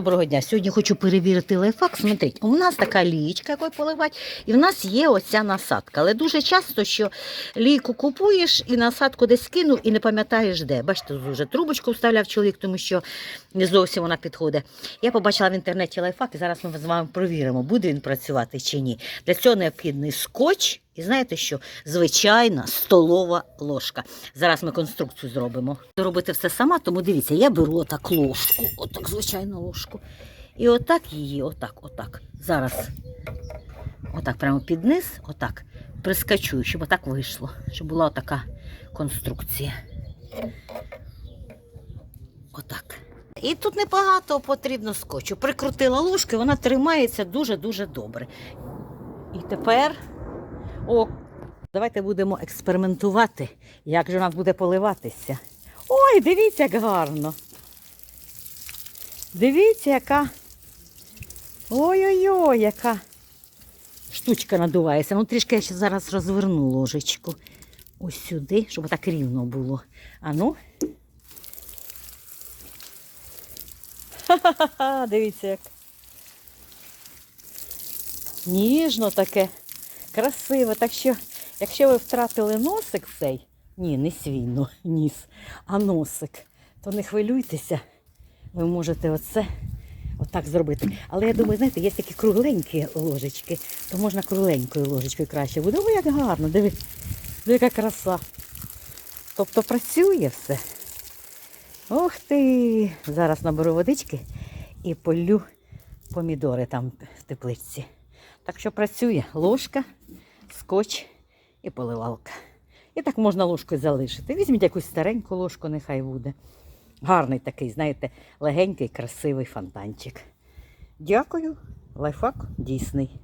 Доброго дня. Сьогодні хочу перевірити лайфхак. Смотрите, у нас така лієчка, якою поливати, і в нас є оця насадка. Але дуже часто, що лійку купуєш і насадку десь кинув і не пам'ятаєш де. Бачите, тут вже трубочку вставляв чоловік, тому що не зовсім вона підходить. Я побачила в інтернеті лайфхак, і зараз ми з вами провіримо, буде він працювати чи ні. Для цього необхідний скотч. І знаєте що? Звичайна столова ложка. Зараз ми конструкцію зробимо. Робити все сама, тому дивіться, я беру отак ложку, отак звичайну ложку. І отак її, отак, отак. Зараз. Отак, прямо під низ, отак. Прискачую, щоб отак вийшло, щоб була отака конструкція. Отак. І тут небагато потрібно скотчу. Прикрутила ложку, і вона тримається дуже-дуже добре. І тепер. О, давайте будемо експериментувати, як же у нас буде поливатися. Ой, дивіться, як гарно. Дивіться, яка. Ой-ой-ой, яка штучка надувається. Ну, трішки я ще зараз розверну ложечку. Ось сюди, щоб так рівно було. А ну. Ха-ха-ха, дивіться як. Ніжно таке. Красиво. Так що, якщо ви втратили носик цей, ні, не свій ніс, а носик, то не хвилюйтеся. Ви можете оце отак зробити. Але я думаю, знаєте, є такі кругленькі ложечки, то можна кругленькою ложечкою краще буде. Ой, як гарно, диви, диви, яка краса. Тобто працює все. Ух ти! Зараз наберу водички і полю помідори там в тепличці. Так що працює ложка, скотч і поливалка. І так можна ложкою залишити. Візьміть якусь стареньку ложку, нехай буде. Гарний такий, знаєте, легенький, красивий фонтанчик. Дякую, лайфхак дійсний.